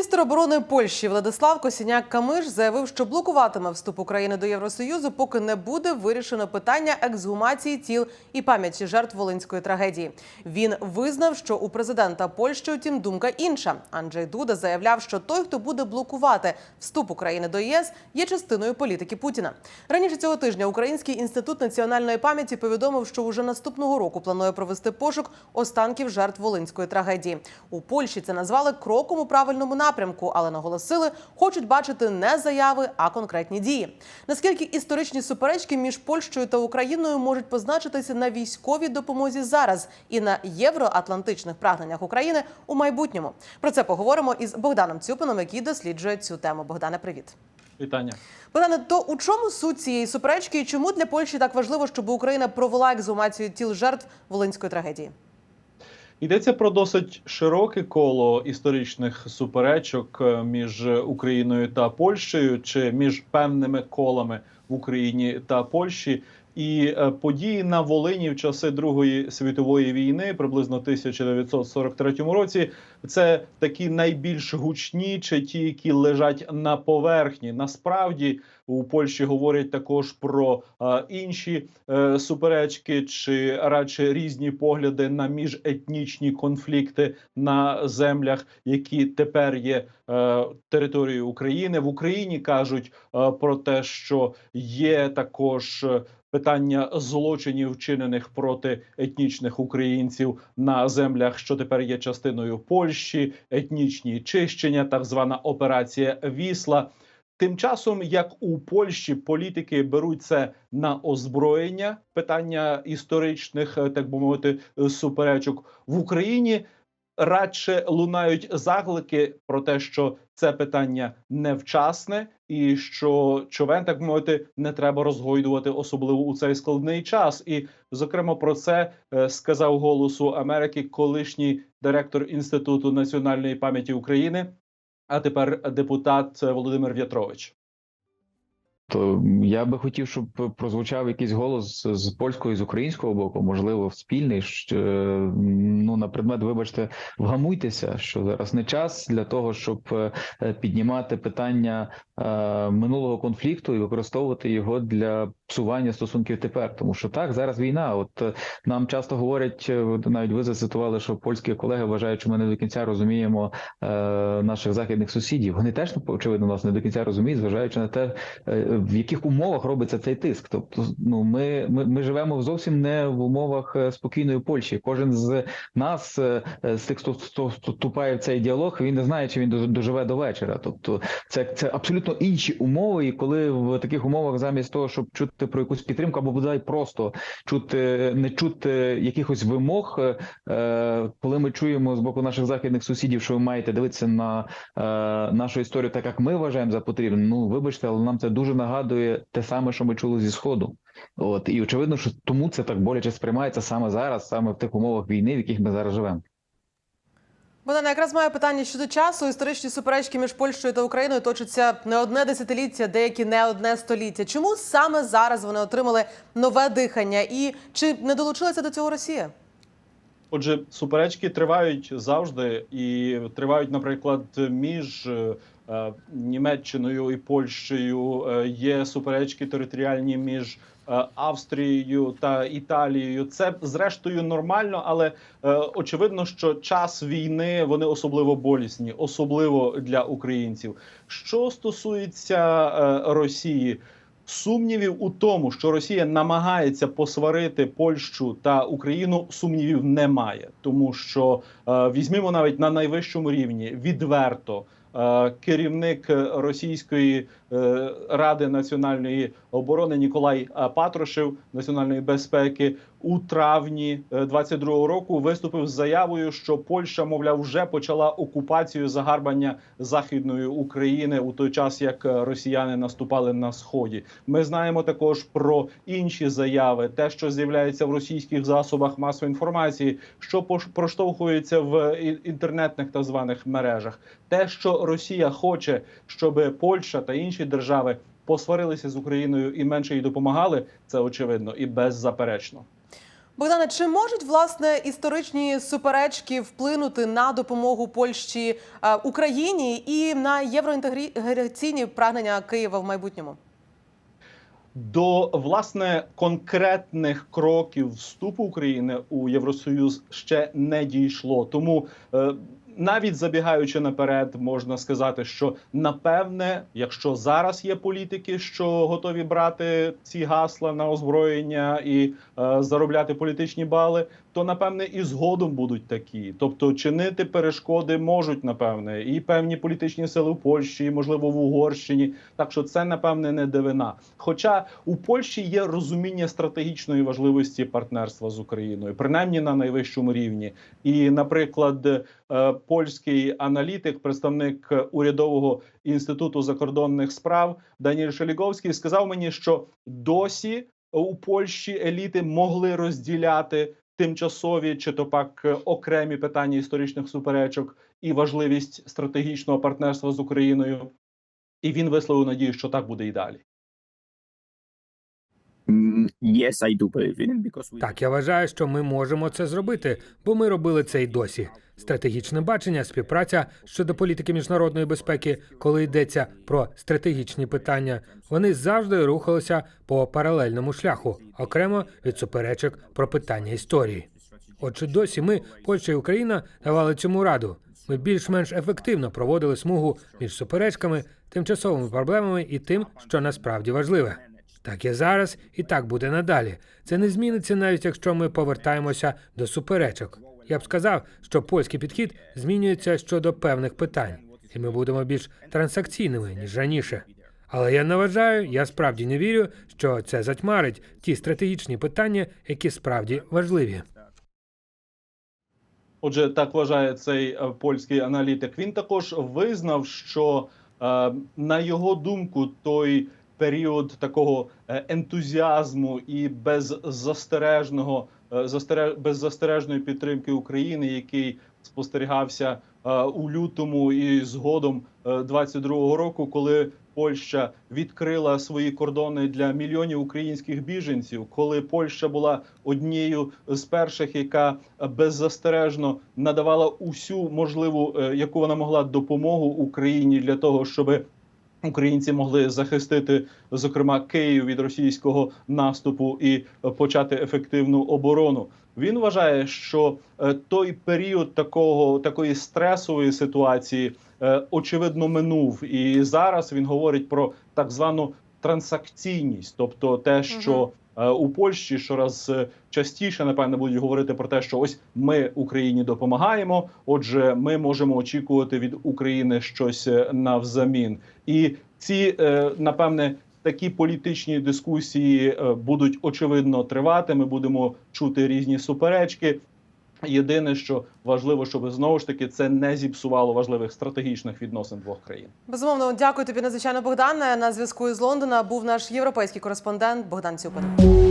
Міністр оборони Польщі Владислав Косіняк Камиш заявив, що блокуватиме вступ України до Євросоюзу, поки не буде вирішено питання ексгумації тіл і пам'яті жертв волинської трагедії. Він визнав, що у президента Польщі, утім, думка інша. Анджей Дуда заявляв, що той, хто буде блокувати вступ України до ЄС, є частиною політики Путіна. Раніше цього тижня Український інститут національної пам'яті повідомив, що уже наступного року планує провести пошук останків жертв волинської трагедії. У Польщі це назвали кроком у правильному напрямку, але наголосили, хочуть бачити не заяви, а конкретні дії. Наскільки історичні суперечки між Польщею та Україною можуть позначитися на військовій допомозі зараз і на євроатлантичних прагненнях України у майбутньому? Про це поговоримо із Богданом Цюпином, який досліджує цю тему. Богдане, привіт. Вітання. Богдане, то у чому суть цієї суперечки і чому для Польщі так важливо, щоб Україна провела ексгумацію тіл жертв волинської трагедії? Йдеться про досить широке коло історичних суперечок е, між Україною та Польщею, чи між певними колами в Україні та Польщі. І е, події на Волині в часи Другої світової війни, приблизно 1943 році, це такі найбільш гучні, чи ті, які лежать на поверхні. Насправді у Польщі говорять також про е, інші е, суперечки, чи радше різні погляди на міжетнічні конфлікти на землях, які тепер є е, територією України. В Україні кажуть е, про те, що є також. Питання злочинів, вчинених проти етнічних українців на землях, що тепер є частиною Польщі, етнічні чищення, так звана операція Вісла. Тим часом, як у Польщі політики беруть це на озброєння питання історичних, так би мовити, суперечок в Україні. Радше лунають заклики про те, що це питання невчасне, і що човен, так мовити, не треба розгойдувати, особливо у цей складний час. І зокрема про це е, сказав голосу Америки колишній директор інституту національної пам'яті України, а тепер депутат е, Володимир В'ятрович. То я би хотів, щоб прозвучав якийсь голос з польського і з українського боку, можливо, спільний. що, е, Ну на предмет, вибачте, вгамуйтеся, що зараз не час для того, щоб е, піднімати питання е, минулого конфлікту і використовувати його для псування стосунків тепер. Тому що так зараз війна. От е, нам часто говорять, е, навіть ви зацитували, що польські колеги вважають, що ми не до кінця розуміємо е, наших західних сусідів. Вони теж очевидно нас не до кінця розуміють, зважаючи на те, е, в яких умовах робиться цей тиск. Тобто, ну ми, ми, ми живемо зовсім не в умовах спокійної Польщі. Кожен з нас з тих, хто вступає в цей діалог, він не знає, чи він доживе до вечора. Тобто, це, це абсолютно інші умови, і коли в таких умовах, замість того, щоб чути про якусь підтримку, або бодай просто чути не чути якихось вимог, е, коли ми чуємо з боку наших західних сусідів, що ви маєте дивитися на е, нашу історію, так як ми вважаємо за потрібне. Ну вибачте, але нам це дуже нагадує те саме, що ми чули зі сходу. От і очевидно, що тому це так боляче сприймається саме зараз, саме в тих умовах війни, в яких ми зараз живемо. Богдане, якраз маю питання щодо часу. Історичні суперечки між Польщею та Україною точаться не одне десятиліття, деякі не одне століття. Чому саме зараз вони отримали нове дихання? І чи не долучилася до цього Росія? Отже, суперечки тривають завжди і тривають, наприклад, між е, Німеччиною і Польщею. Е, Є суперечки територіальні між е, Австрією та Італією. Це зрештою нормально, але е, очевидно, що час війни вони особливо болісні, особливо для українців. Що стосується е, Росії. Сумнівів у тому, що Росія намагається посварити Польщу та Україну, сумнівів немає, тому що е, візьмімо навіть на найвищому рівні відверто. Е, Керівник Російської е, ради національної оборони Ніколай е, Патрушев національної безпеки у травні е, 22-го року виступив з заявою, що Польща, мовляв, вже почала окупацію загарбання західної України у той час, як е, росіяни наступали на сході. Ми знаємо також про інші заяви, те, що з'являється в російських засобах масової інформації, що проштовхується в інтернетних так званих мережах. Те, що Росія хоче, щоб Польща та інші держави посварилися з Україною і менше їй допомагали, це очевидно і беззаперечно. Богдане, чи можуть власне історичні суперечки вплинути на допомогу Польщі е, Україні і на євроінтеграційні прагнення Києва в майбутньому? До власне конкретних кроків вступу України у Євросоюз ще не дійшло. Тому е, навіть забігаючи наперед, можна сказати, що напевне, якщо зараз є політики, що готові брати ці гасла на озброєння і е, заробляти політичні бали, то напевне і згодом будуть такі. Тобто чинити перешкоди можуть напевне і певні політичні сили в Польщі, і можливо в Угорщині. Так що це напевне не дивина. Хоча у Польщі є розуміння стратегічної важливості партнерства з Україною, принаймні на найвищому рівні. І, наприклад, е, польський аналітик, представник урядового інституту закордонних справ Даніель Шеліговський сказав мені, що досі у Польщі еліти могли розділяти тимчасові чи то пак е, окремі питання історичних суперечок і важливість стратегічного партнерства з Україною. І він висловив надію, що так буде і далі. Yes, I do believe in because we Так, я вважаю, що ми можемо це зробити, бо ми робили це й досі. Стратегічне бачення, співпраця щодо політики міжнародної безпеки, коли йдеться про стратегічні питання, вони завжди рухалися по паралельному шляху, окремо від суперечок про питання історії. Отже, досі ми, Польща і Україна, давали цьому раду. Ми більш-менш ефективно проводили смугу між суперечками, тимчасовими проблемами і тим, що насправді важливе. Так є зараз, і так буде надалі. Це не зміниться навіть якщо ми повертаємося до суперечок. Я б сказав, що польський підхід змінюється щодо певних питань, і ми будемо більш транзакційними ніж раніше. Але я не вважаю, я справді не вірю, що це затьмарить ті стратегічні питання, які справді важливі. Отже, так вважає цей е, польський аналітик. Він також визнав, що е, на його думку той період такого е, ентузіазму і беззастережного е, беззастережної підтримки України, який спостерігався е, у лютому і згодом е, 22-го року, коли Польща відкрила свої кордони для мільйонів українських біженців, коли Польща була однією з перших, яка беззастережно надавала усю можливу, яку вона могла допомогу Україні для того, щоб Українці могли захистити, зокрема, Київ від російського наступу і почати ефективну оборону. Він вважає, що е, той період такого такої стресової ситуації е, очевидно минув, і зараз він говорить про так звану трансакційність, тобто те, що у Польщі щораз раз частіше напевне будуть говорити про те, що ось ми Україні допомагаємо. Отже, ми можемо очікувати від України щось е, навзамін. І ці е, напевне такі політичні дискусії е, будуть очевидно тривати. Ми будемо чути різні суперечки. Єдине, що важливо, щоб знову ж таки це не зіпсувало важливих стратегічних відносин двох країн. Безумовно, дякую тобі надзвичайно, Богдане. На зв'язку із Лондона був наш європейський кореспондент Богдан Цюпин.